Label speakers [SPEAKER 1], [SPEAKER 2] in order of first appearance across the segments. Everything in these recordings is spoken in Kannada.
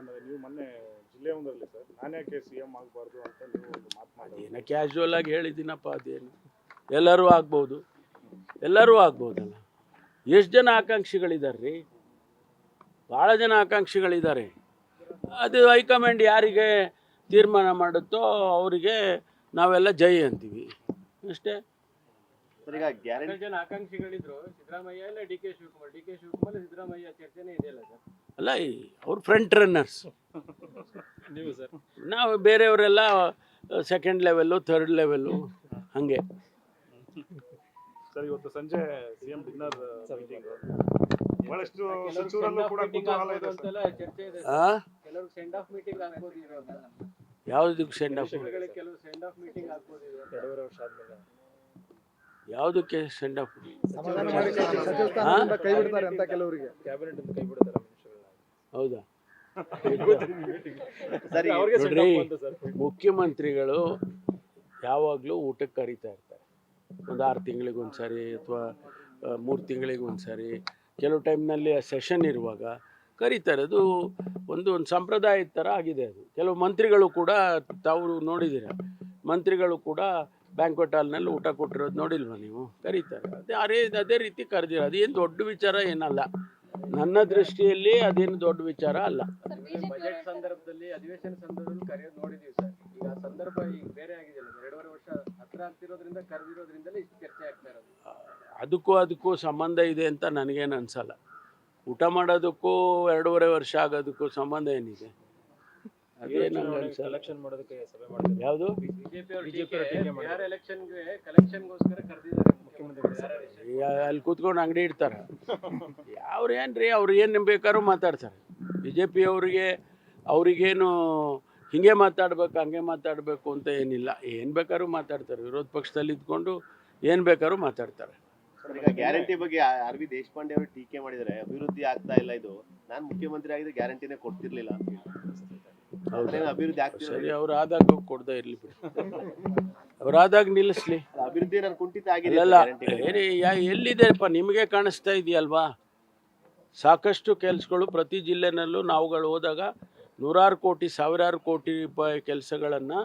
[SPEAKER 1] ಅನ್ನೋದು ನೀವು ಮೊನ್ನೆ ಜಿಲ್ಲೆ ಒಂದರಲ್ಲಿ ಸರ್ ನಾನು ಯಾಕೆ ಸಿ ಎಂ ಆಗಬಾರ್ದು ಅಂತ ನೀವು ಒಂದು ಮಾತು ಮಾಡಿ
[SPEAKER 2] ಏನೋ ಕ್ಯಾಶುವಲ್ ಆಗಿ ಹೇಳಿದ್ದೀನಪ್ಪ ಅದೇನು. ಎಲ್ಲರೂ ಆಗ್ಬೋದು. ಎಲ್ಲರೂ ಆಗ್ಬೋದಲ್ಲ. ಎಷ್ಟು ಜನ ಆಕಾಂಕ್ಷಿಗಳಿದ್ದಾರೆ ರೀ ಭಾಳ ಜನ ಆಕಾಂಕ್ಷಿಗಳಿದ್ದಾರೆ ಅದು ಹೈಕಮಾಂಡ್ ಯಾರಿಗೆ ತೀರ್ಮಾನ ಮಾಡುತ್ತೋ ಅವರಿಗೆ ನಾವೆಲ್ಲ ಜೈ ಅಂತೀವಿ. ಅಷ್ಟೇ.
[SPEAKER 3] ಸರ್ ಈಗ ಗ್ಯಾರಂಟಿ
[SPEAKER 4] ಜನ ಆಕಾಂಕ್ಷಿಗಳಿದ್ರು ಸಿದ್ದರಾಮಯ್ಯ ಇಲ್ಲ D K Shivakumar. D K Shivakumar Siddaramaiah ಚರ್ಚೆನೇ ಇದೆಯಲ್ಲ ಸರ್?
[SPEAKER 2] ಅಲ್ಲ ಅವ್ರು ಫ್ರಂಟ್ ರನ್ನರ್ಸ್
[SPEAKER 4] ನೀವು
[SPEAKER 2] ಬೇರೆಯವರೆಲ್ಲ ಸೆಕೆಂಡ್ ಲೆವೆಲ್ಲು ಥರ್ಡ್ ಲೆವೆಲ್ಲು ಹಂಗೆ.
[SPEAKER 1] ಸರ್ ಇವತ್ತು ಸಂಜೆ ಸಿಎಂ ಡಿನ್ನರ್ ಮೀಟಿಂಗ್ ಬಹಳಷ್ಟು ಸಚಿವರಲ್ಲೂ ಕೂಡ ಕುತೂಹಲ ಇದೆ ಸರ್.
[SPEAKER 4] ಅಂತೆಲ್ಲ ಚರ್ಚೆ ಇದೆ
[SPEAKER 2] ಆ?
[SPEAKER 4] ಕೆಲವರು ಸೆಂಡ್ ಆಫ್ ಮೀಟಿಂಗ್ ಆಗ್ಬೋದು ಇವಾಗ
[SPEAKER 2] ಯಾವುದಕ್ಕೆ ಸೆಂಡ್ ಆಫ್
[SPEAKER 4] ವಿಷಯಗಳಿಗೆ ಕೆಲವು ಸೆಂಡ್ ಆಫ್ ಮೀಟಿಂಗ್ ಆಗ್ಬೋದು ಇವಾಗ ಎರಡೂವರೆ ವರ್ಷ ಆದ್ಮೇಲೆ.
[SPEAKER 2] ಯಾವುದಕ್ಕೆ ಸೆಂಡ್ ಆಫ್
[SPEAKER 5] ಸಮಾಧಾನ ಮಾಡಿ ಸಚಿವ ಸ್ಥಾನದಿಂದ ಕೈ ಬಿಡ್ತಾರೆ ಅಂತ ಕೆಲವರಿಗೆ.
[SPEAKER 4] ಕ್ಯಾಬಿನೆಟ್ ಅಂತ ಕೈ ಬಿಡ್ತಾರೆ.
[SPEAKER 2] ಹೌದಾ? ನೋಡ್ರಿ ಮುಖ್ಯಮಂತ್ರಿಗಳು ಯಾವಾಗಲೂ ಊಟಕ್ಕೆ ಕರೀತಾ ಇರ್ತಾರೆ. ಒಂದು ಆರು ತಿಂಗಳಿಗೆ ಒಂದ್ಸರಿ ಸಾರಿ ಅಥವಾ ಮೂರು ತಿಂಗಳಿಗೆ ಒಂದ್ಸಾರಿ. ಕೆಲವು ಟೈಮ್ನಲ್ಲಿ ಸೆಷನ್ ಇರುವಾಗ ಕರೀತಾರೆ ಅದು ಒಂದು ಒಂದು ಸಂಪ್ರದಾಯದ ಥರ ಆಗಿದೆ ಅದು. ಕೆಲವು ಮಂತ್ರಿಗಳು ಕೂಡ ತಾವು ನೋಡಿದ್ದೀರ? ಮಂತ್ರಿಗಳು ಕೂಡ ಬ್ಯಾಂಕ್ವೆಟ್ ಹಾಲ್ನಲ್ಲಿ ಊಟ ಕೊಟ್ಟಿರೋದು ನೋಡಿಲ್ವಾ ನೀವು? ಕರೀತಾರೆ. ಅದೇ ಅದೇ ಅದೇ ರೀತಿ ಕರೆದಿರೋ ಅದೇನು ದೊಡ್ಡ ವಿಚಾರ ಏನಲ್ಲ. ನನ್ನ ದೃಷ್ಟಿಯಲ್ಲಿ ಅದೇನು ದೊಡ್ಡ ವಿಚಾರ ಅಲ್ಲ.
[SPEAKER 4] ಬಜೆಟ್ ಸಂದರ್ಭದಲ್ಲಿ ಅಧಿವೇಶನ ಸಂದರ್ಭದಲ್ಲಿ ಕರೆಯೋದು ನೋಡಿದೀವಿ ಸರ್. ಈಗ ಸಂದರ್ಭ ಈಗ ಬೇರೆ ಆಗಿದೆಯಲ್ಲ ಸರ್ ಎರಡೂವರೆ ವರ್ಷ ಹತ್ರ ಆಗ್ತಿರೋದ್ರಿಂದ ಕರೆದಿರೋದ್ರಿಂದಲೇ ಇಷ್ಟು ಚರ್ಚೆ ಆಗ್ತಾ ಇರೋದು.
[SPEAKER 2] ಅದಕ್ಕೂ ಅದಕ್ಕೂ ಸಂಬಂಧ ಇದೆ ಅಂತ ನನಗೇನು ಅನ್ಸಲ್ಲ. ಊಟ ಮಾಡೋದಕ್ಕೂ ಎರಡೂವರೆ ವರ್ಷ ಆಗೋದಕ್ಕೂ ಸಂಬಂಧ ಏನಿದೆ? ಅದೇನು ಅನ್ಸಲ್ಲ.
[SPEAKER 4] ಕಲೆಕ್ಷನ್ ಮಾಡೋದಕ್ಕೆ ಸಭೆ ಮಾಡಿದ್ರು
[SPEAKER 2] ಯಾವುದು?
[SPEAKER 4] ಬಿಜೆಪಿ ಎಲೆಕ್ಷನ್ಗೆ ಕಲೆಕ್ಷನ್ಗೋಸ್ಕರ ಕರೆದಿದ್ದಾರೆ ಮುಖ್ಯಮಂತ್ರಿಗಳು ಬಿಹಾರ
[SPEAKER 2] ಅಲ್ಲಿ ಕೂತ್ಕೊಂಡು ಅಂಗಡಿ ಇಡ್ತಾರೆ. ಅವ್ರು ಏನ್ರಿ ಅವ್ರು ಏನು ಬೇಕಾದ್ರೂ ಮಾತಾಡ್ತಾರೆ. ಬಿ ಜೆ ಪಿ ಅವರಿಗೆ ಅವರಿಗೇನು ಹಿಂಗೆ ಮಾತಾಡ್ಬೇಕು ಹಂಗೆ ಮಾತಾಡಬೇಕು ಅಂತ ಏನಿಲ್ಲ. ಏನು ಬೇಕಾದ್ರೂ ಮಾತಾಡ್ತಾರೆ. ವಿರೋಧ ಪಕ್ಷದಲ್ಲಿ ಇದ್ಕೊಂಡು ಏನು ಬೇಕಾದ್ರೂ ಮಾತಾಡ್ತಾರೆ.
[SPEAKER 3] ಸರ್, ಈಗ ಗ್ಯಾರಂಟಿ ಬಗ್ಗೆ ಆರ್ ವಿ ದೇಶಪಾಂಡೆ ಅವರು ಟೀಕೆ ಮಾಡಿದರೆ ಅಭಿವೃದ್ಧಿ ಆಗ್ತಾ ಇಲ್ಲ ಇದು. ನಾನು ಮುಖ್ಯಮಂತ್ರಿ ಆಗಿದ್ರೆ ಗ್ಯಾರಂಟಿನೇ ಕೊಡ್ತಿರ್ಲಿಲ್ಲ ಅಭಿವೃದ್ಧಿ ಆಗ್ತಿಲ್ಲ
[SPEAKER 2] ಸರಿ ಅವ್ರು ಆದಾಗ ಕೊಡ್ತಾ ಇರಲಿ ಬಿಡಿ. ಅವ್ರು ಆದಾಗ ನಿಲ್ಲಿಸ್ಲಿ.
[SPEAKER 3] ಅಭಿವೃದ್ಧಿ ಕುಂಠಿತ ಆಗಿದೆ
[SPEAKER 2] ಎಲ್ಲಿದೆಪ್ಪ ನಿಮಗೆ ಕಾಣಿಸ್ತಾ ಇದೆಯಲ್ವಾ? ಸಾಕಷ್ಟು ಕೆಲಸಗಳು ಪ್ರತಿ ಜಿಲ್ಲೆನಲ್ಲೂ ನಾವುಗಳು ಹೋದಾಗ ನೂರಾರು ಕೋಟಿ ಸಾವಿರಾರು ಕೋಟಿ ರೂಪಾಯಿ ಕೆಲಸಗಳನ್ನು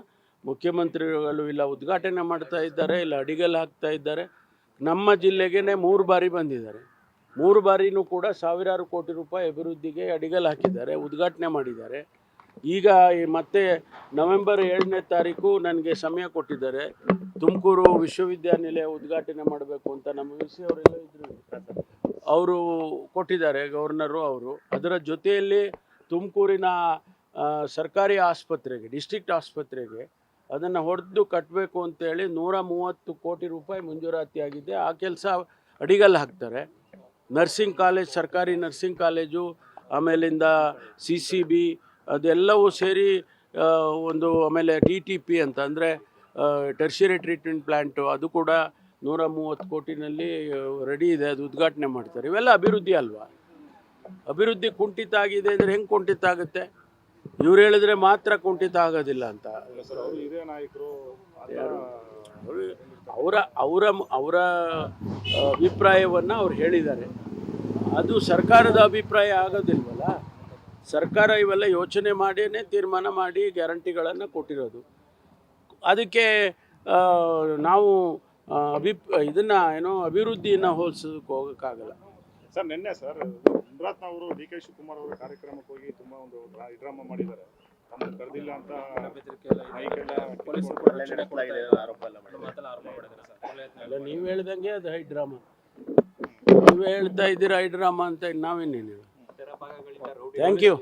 [SPEAKER 2] ಮುಖ್ಯಮಂತ್ರಿಗಳು ಇಲ್ಲ ಉದ್ಘಾಟನೆ ಮಾಡ್ತಾ ಇದ್ದಾರೆ ಇಲ್ಲ ಅಡಿಗಲ್ ಹಾಕ್ತಾ ಇದ್ದಾರೆ. ನಮ್ಮ ಜಿಲ್ಲೆಗೇ ಮೂರು ಬಾರಿ ಬಂದಿದ್ದಾರೆ. ಮೂರು ಬಾರಿನೂ ಕೂಡ ಸಾವಿರಾರು ಕೋಟಿ ರೂಪಾಯಿ ಅಭಿವೃದ್ಧಿಗೆ ಅಡಿಗೆಲ್ ಹಾಕಿದ್ದಾರೆ ಉದ್ಘಾಟನೆ ಮಾಡಿದ್ದಾರೆ. ಈಗ ಮತ್ತೆ ನವೆಂಬರ್ ಏಳನೇ ತಾರೀಕು ನನಗೆ ಸಮಯ ಕೊಟ್ಟಿದ್ದಾರೆ. ತುಮಕೂರು ವಿಶ್ವವಿದ್ಯಾನಿಲಯ ಉದ್ಘಾಟನೆ ಮಾಡಬೇಕು ಅಂತ ನಮ್ಮ ವಿ ಸಿ ಅವರೆಲ್ಲ ಇದ್ರು. ಅವರು ಕೊಟ್ಟಿದ್ದಾರೆ, ಗವರ್ನರು ಅವರು. ಅದರ ಜೊತೆಯಲ್ಲಿ ತುಮಕೂರಿನ ಸರ್ಕಾರಿ ಆಸ್ಪತ್ರೆಗೆ, ಡಿಸ್ಟ್ರಿಕ್ಟ್ ಆಸ್ಪತ್ರೆಗೆ ಅದನ್ನು ಹೊಡೆದು ಕಟ್ಟಬೇಕು ಅಂತೇಳಿ ನೂರ ಮೂವತ್ತು ಕೋಟಿ ರೂಪಾಯಿ ಮಂಜೂರಾತಿ ಆಗಿದೆ. ಆ ಕೆಲಸ ಅಡಿಗಲ್ಲಿ ಹಾಕ್ತಾರೆ. ನರ್ಸಿಂಗ್ ಕಾಲೇಜ್, ಸರ್ಕಾರಿ ನರ್ಸಿಂಗ್ ಕಾಲೇಜು, ಆಮೇಲಿಂದ ಸಿ ಸಿ ಬಿ ಅದೆಲ್ಲವೂ ಸೇರಿ ಒಂದು ಆಮೇಲೆ ಟಿ ಟಿ ಪಿ ಅಂತ ಅಂದರೆ ಟೆರ್ಷರಿ ಟ್ರೀಟ್ಮೆಂಟ್ ಪ್ಲ್ಯಾಂಟು ಅದು ಕೂಡ ನೂರ ಮೂವತ್ತು ಕೋಟಿನಲ್ಲಿ ರೆಡಿ ಇದೆ ಅದು ಉದ್ಘಾಟನೆ ಮಾಡ್ತಾರೆ. ಇವೆಲ್ಲ ಅಭಿವೃದ್ಧಿ ಅಲ್ವಾ? ಅಭಿವೃದ್ಧಿ ಕುಂಠಿತ ಆಗಿದೆ ಅಂದರೆ ಹೆಂಗೆ ಕುಂಠಿತ ಆಗುತ್ತೆ? ಇವ್ರು ಹೇಳಿದ್ರೆ ಮಾತ್ರ ಕುಂಠಿತ ಆಗೋದಿಲ್ಲ ಅಂತ.
[SPEAKER 1] ಅವರ
[SPEAKER 2] ಅವರ ಅವರ ಅಭಿಪ್ರಾಯವನ್ನು ಅವ್ರು ಹೇಳಿದ್ದಾರೆ. ಅದು ಸರ್ಕಾರದ ಅಭಿಪ್ರಾಯ ಆಗೋದಿಲ್ವಲ್ಲ? ಸರ್ಕಾರ ಇವೆಲ್ಲ ಯೋಚನೆ ಮಾಡಿಯೇ ತೀರ್ಮಾನ ಮಾಡಿ ಗ್ಯಾರಂಟಿಗಳನ್ನು ಕೊಟ್ಟಿರೋದು. ಅದಕ್ಕೆ ನಾವು ಅಭಿ ಇದನ್ನು ಏನೋ ಅಭಿವೃದ್ಧಿಯನ್ನು ಹೋಲಿಸೋದಕ್ಕೆ ಹೋಗೋಕ್ಕಾಗಲ್ಲ.
[SPEAKER 1] ಸರ್ ನಿನ್ನೆ ಸರ್ ಮುನ್ರಾತ್ನ ಅವರು ಡಿ ಕೆ ಶಿವಕುಮಾರ್ ಅವರ ಕಾರ್ಯಕ್ರಮಕ್ಕೆ ಹೋಗಿ ತುಂಬಾ ಒಂದು ಡ್ರಾ- ಡ್ರಾಮಾ ಮಾಡಿದ್ದಾರೆ. ತಮ್ಮನ್ನು ಕರೆದಿಲ್ಲ ಅಂತ
[SPEAKER 2] ಅಲ್ಲ ನೀವು ಹೇಳ್ದಂಗೆ ಅದು ಹೈಡ್ರಾಮಾ. ನೀವೇ ಹೇಳ್ತಾ ಇದ್ದೀರಾ ಹೈಡ್ರಾಮಾ ಅಂತ ನಾವೇನೇನು ಥ್ಯಾಂಕ್ ಯು